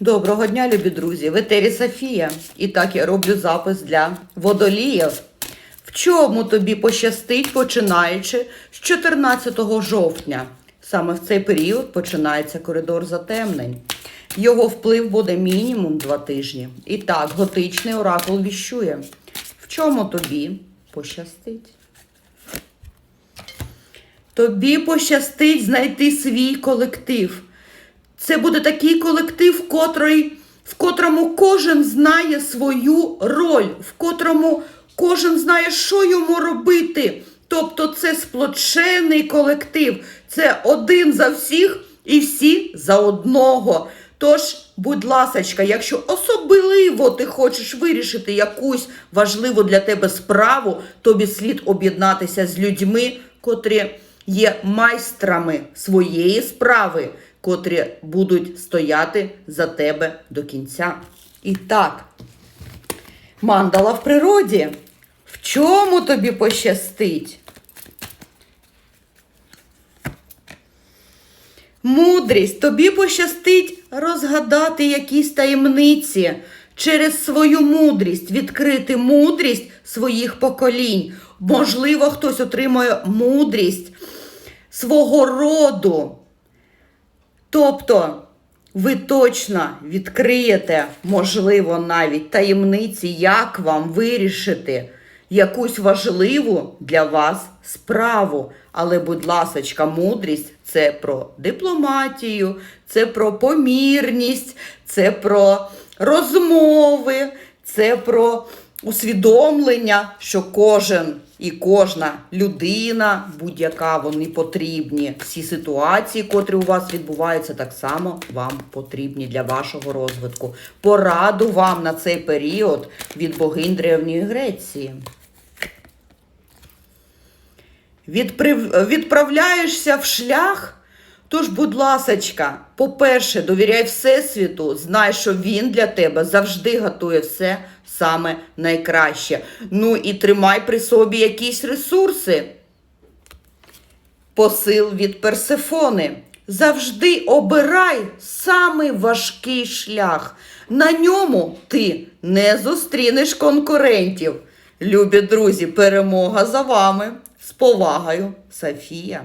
Доброго дня, любі друзі! В етері Софія. І так я роблю запис для водоліїв. В чому тобі пощастить, починаючи з 14 жовтня? Саме в цей період починається коридор затемнень. Його вплив буде мінімум два тижні. І так, готичний оракул віщує. В чому тобі пощастить? Тобі пощастить знайти свій колектив. Це буде такий колектив, котрий, в котрому кожен знає свою роль, в котрому кожен знає, що йому робити. Тобто це сплочений колектив, це один за всіх і всі за одного. Тож, будь ласочка, якщо особливо ти хочеш вирішити якусь важливу для тебе справу, тобі слід об'єднатися з людьми, котрі є майстрами своєї справи, котрі будуть стояти за тебе до кінця. І так, мандала в природі. В чому тобі пощастить? Мудрість, тобі пощастить розгадати якісь таємниці через свою мудрість, відкрити мудрість своїх поколінь. Можливо, хтось отримує мудрість свого роду. Тобто, ви точно відкриєте, можливо, навіть таємниці, як вам вирішити якусь важливу для вас справу. Але, будь ласочка, мудрість це про дипломатію, це про помірність, це про розмови, це про усвідомлення, що кожен і кожна людина, будь-яка вони потрібні. Всі ситуації, котрі у вас відбуваються, так само вам потрібні для вашого розвитку. Пораду вам на цей період від богинь Древньої Греції. Відправляєшся в шлях. Тож, будь ласочка, по-перше, довіряй Всесвіту, знай, що він для тебе завжди готує все саме найкраще. Ну і тримай при собі якісь ресурси. Посил від Персефони. Завжди обирай самий важкий шлях. На ньому ти не зустрінеш конкурентів. Любі друзі, перемога за вами. З повагою, Софія.